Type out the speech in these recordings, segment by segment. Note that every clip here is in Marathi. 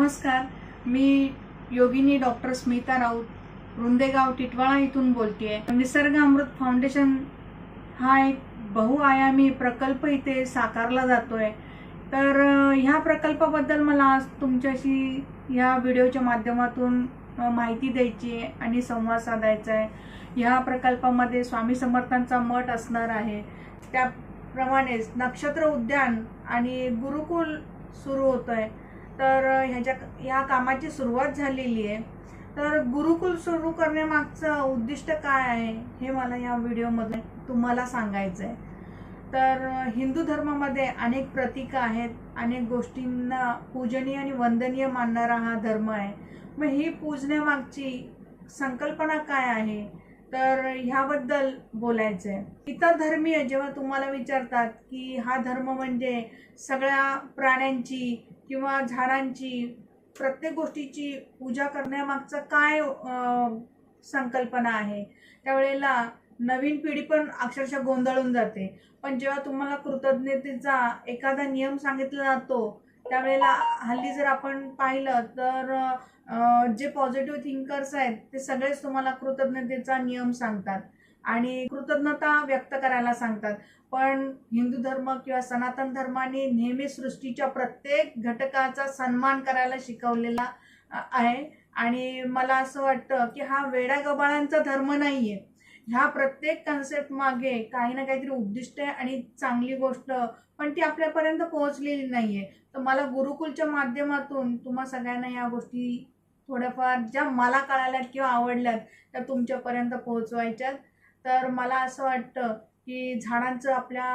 नमस्कार. मी योगिनी डॉक्टर स्मिता राऊत रुंदेगाव टिटवाळा इथून बोलतेय. निसर्ग अमृत फाउंडेशन हा एक बहुआयामी प्रकल्प इथे साकारला जातोय. तर ह्या प्रकल्पाबद्दल मला आज तुमच्याशी ह्या व्हिडिओच्या माध्यमातून माहिती द्यायची आहे आणि संवाद साधायचा आहे ह्या प्रकल्पामध्ये स्वामी समर्थांचा मठ असणार आहे. त्याप्रमाणेच नक्षत्र उद्यान आणि गुरुकुल सुरू होत आहे तर ह्याच्या ह्या कामाची सुरुवात झालेली आहे. तर गुरुकुल सुरू करण्यामागचं उद्दिष्ट काय आहे हे मला या व्हिडिओमध्ये तुम्हाला सांगायचं आहे. तर हिंदू धर्मामध्ये अनेक प्रतीक आहेत अनेक गोष्टींना पूजनीय आणि वंदनीय मानणारा हा धर्म आहे. मग ही पूजण्यामागची संकल्पना काय आहे? तर ह्याबद्दल बोलायचं आहे इतर धर्मीय जेव्हा तुम्हाला विचारतात की हा धर्म म्हणजे सगळ्या प्राण्यांची किंवा झाडांची प्रत्येक गोष्टीची पूजा करण्यामागचं काय संकल्पना आहे? त्यावेळेला नवीन पिढी पण अक्षरशः गोंधळून जाते. पण जेव्हा तुम्हाला कृतज्ञतेचा एखादा नियम सांगितला जातो त्यावेळेला हल्ली जर आपण पाहिलं तर जे पॉझिटिव्ह थिंकर्स आहेत ते सगळेच तुम्हाला कृतज्ञतेचा नियम सांगतात आणि कृतज्ञता व्यक्त करायला सांगतात. पण हिंदू धर्म किंवा सनातन धर्माने नेहमी सृष्टीच्या प्रत्येक घटकाचा सन्मान करायला शिकवलेला आहे. आणि मला असं वाटतं की हा वेड्या गबाळांचा धर्म आहे ह्या प्रत्येक कन्सेप्ट मागे काही ना काहीतरी उद्दिष्ट आहे आणि चांगली गोष्ट पण ती आपल्यापर्यंत पोहोचलेली नाहीये. तर मला गुरुकुलच्या माध्यमातून तुम्हा सगळ्यांना या गोष्टी थोड्याफार ज्या मला कळाल्यात किंवा आवडल्यात त्या तुमच्यापर्यंत पोहोचवायच्यात. तर मला असं वाटतं की झाडांचं आपल्या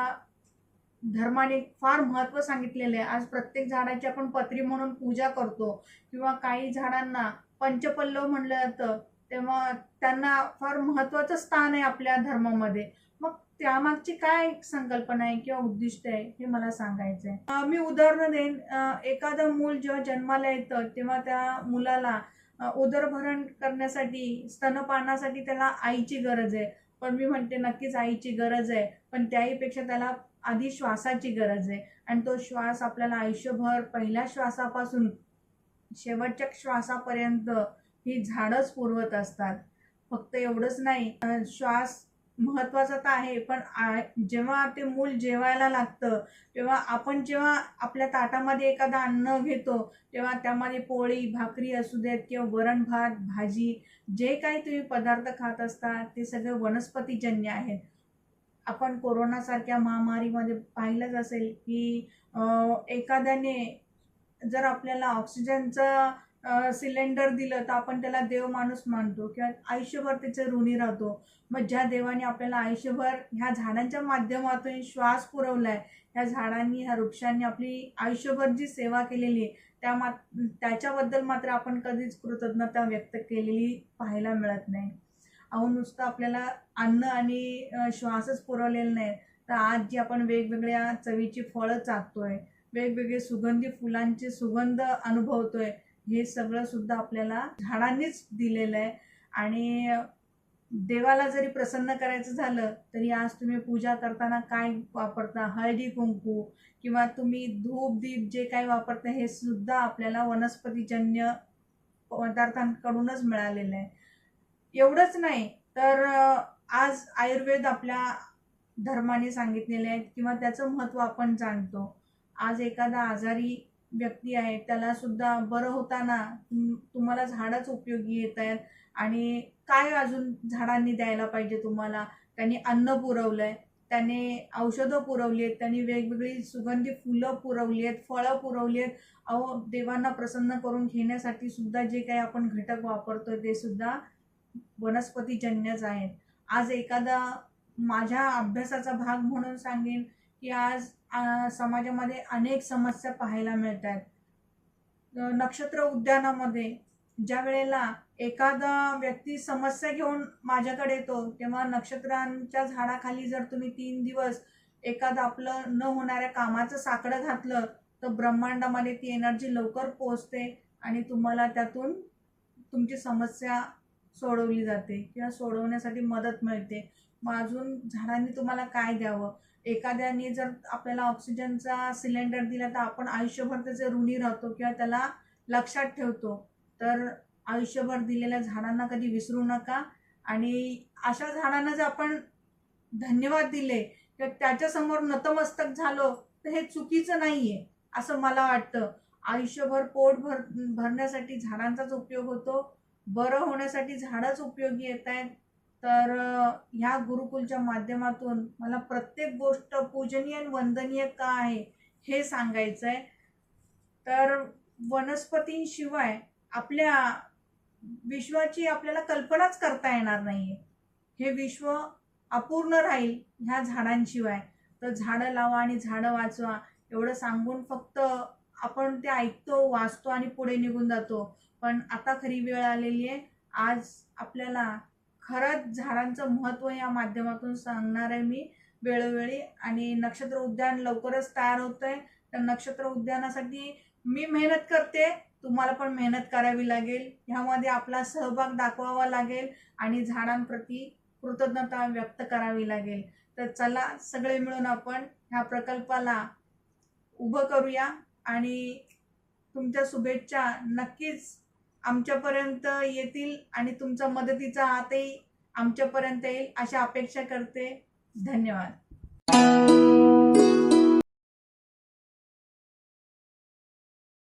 धर्माने फार महत्त्व सांगितलेलं आहे. आज प्रत्येक झाडाची आपण पत्री म्हणून पूजा करतो किंवा काही झाडांना पंचपल्लव म्हणलं जातं. तेव्हा त्यांना फार महत्त्वाचं स्थान आहे आपल्या धर्मामध्ये. मग त्यामागची काय संकल्पना आहे किंवा उद्दिष्ट आहे हे मला सांगायचं आहे मी उदाहरण देईन. एखादं मूल जेव्हा जन्माला येतं तेव्हा त्या मुलाला उदरभरण करण्यासाठी स्तनपानासाठी त्याला आईची गरज आहे. पण मी म्हणते नक्कीच आईची गरज आहे पण त्याहीपेक्षा त्याला आधी श्वासाची गरज आहे. आणि तो श्वास आपल्याला आयुष्यभर पहिल्या श्वासापासून शेवटच्या श्वासापर्यंत ही झाडच पुरवत असतात. फक्त एवढंच नाही श्वास महत्त्वाचा तर आहे पण जेव्हा ते मूल जेवायला लागतं तेव्हा आपण जेव्हा आपल्या ताटामध्ये एखादं अन्न घेतो तेव्हा त्यामध्ये पोळी भाकरी असू देत किंवा वरण भात भाजी जे काही तुम्ही पदार्थ खात असता ते सगळे वनस्पतीजन्य आहेत. आपण कोरोनासारख्या महामारीमध्ये पाहिलंच असेल की एखाद्याने जर आपल्याला ऑक्सिजनचं सिलेंडर दिलं तर आपण त्याला देव माणूस मानतो किंवा आयुष्यभर त्याचे ऋणी राहतो. मग ज्या देवाने आपल्याला आयुष्यभर ह्या झाडांच्या माध्यमातून श्वास पुरवलाय ह्या झाडांनी ह्या वृक्षांनी आपली आयुष्यभर जी सेवा केलेली आहे त्या मा त्याच्याबद्दल मात्र आपण कधीच कृतज्ञता व्यक्त केलेली पाहायला मिळत नाही. अहो नुसतं आपल्याला अन्न आणि श्वासच पुरवलेलं नाही. तर आज जी आपण वेगवेगळ्या चवीची फळं चाकतोय वेगवेगळे सुगंधी फुलांचे सुगंध अनुभवतोय हे सगळं सुद्धा आपल्याला झाडांनीच दिलेलं आहे. आणि देवाला जरी प्रसन्न करायचं झालं तरी आज तुम्ही पूजा करताना काय वापरता? हळदी कुंकू किंवा तुम्ही धूप दीप जे काही वापरता हे सुद्धा आपल्याला वनस्पतीजन्य पदार्थांकडूनच मिळालेलं आहे. एवढंच नाही तर आज आयुर्वेद आपल्या धर्माने सांगितलेले आहेत किंवा त्याचं महत्त्व आपण जाणतो. आज एखादा आजारी व्यक्ती आहे त्याला सुद्धा बरं होताना तुम- तुम्हाला झाडच उपयोगी येत आहेत. आणि काय अजून झाडांनी द्यायला पाहिजे तुम्हाला? त्यांनी अन्न पुरवलं आहे त्याने औषधं पुरवली आहेत त्यांनी वेगवेगळी सुगंधी फुलं पुरवली आहेत फळं पुरवली आहेत. अहो देवांना प्रसन्न करून घेण्यासाठी सुद्धा जे काही आपण घटक वापरतो ते सुद्धा वनस्पतीजन्यच आहेत. आज एखादा माझ्या अभ्यासाचा भाग म्हणून सांगेन की आज समाजामध्ये अनेक समस्या पाहायला मिळत आहेत नक्षत्र उद्यानामध्ये ज्या वेळेला एखादा व्यक्ती समस्या घेऊन माझ्याकडे येतो तेव्हा नक्षत्रांच्या झाडाखाली जर तुम्ही तीन दिवस एखादं आपलं न होणाऱ्या कामाचं साकडं घातलं तर ब्रह्मांडामध्ये ती एनर्जी लवकर पोचते आणि तुम्हाला त्यातून तुमची समस्या सोडवली जाते किंवा सोडवण्यासाठी मदत मिळते. मग अजून झाडांनी तुम्हाला काय द्यावं? एखाद्याने जर आपल्याला ऑक्सिजनचा सिलेंडर दिला तर आपण आयुष्यभर त्याचे ऋणी राहतो किंवा त्याला लक्षात ठेवतो. तर आयुष्यभर दिलेल्या झाडांना कधी विसरू नका. आणि अशा झाडांना जर आपण धन्यवाद दिले तर त्याच्यासमोर नतमस्तक झालो तर हे चुकीचं नाही आहे असं मला वाटतं. आयुष्यभर पोट भर भरण्यासाठी झाडांचाच उपयोग होतो. बरं होण्यासाठी झाडंच उपयोगी येत आहेत. तर ह्या गुरुकुलच्या माध्यमातून मला प्रत्येक गोष्ट पूजनीय आणि वंदनीय का आहे हे सांगायचं आहे तर वनस्पतींशिवाय आपल्या विश्वाची आपल्याला कल्पनाच करता येणार नाही हे विश्व अपूर्ण राहील ह्या झाडांशिवाय. तर झाडं लावा आणि झाडं वाचवा. एवढं सांगून फक्त आपण ते ऐकतो वाचतो आणि पुढे निघून जातो. पण आता खरी वेळ आलेली आहे. आज आपल्याला खरंच झाडांचं महत्त्व या माध्यमातून सांगणार आहे मी वेळोवेळी. आणि नक्षत्र उद्यान लवकरच तयार होत आहे तर नक्षत्र उद्यानासाठी मी मेहनत करते. तुम्हाला पण मेहनत करावी लागेल. ह्यामध्ये आपला सहभाग दाखवावा लागेल आणि झाडांप्रती कृतज्ञता व्यक्त करावी लागेल. तर चला सगळे मिळून आपण ह्या प्रकल्पाला उभं करूया आणि तुमच्या शुभेच्छा नक्कीच आमच्यापर्यंत येतील आणि तुमचा मदतीचा हातही आमच्यापर्यंत येईल अशा अपेक्षा करते. धन्यवाद.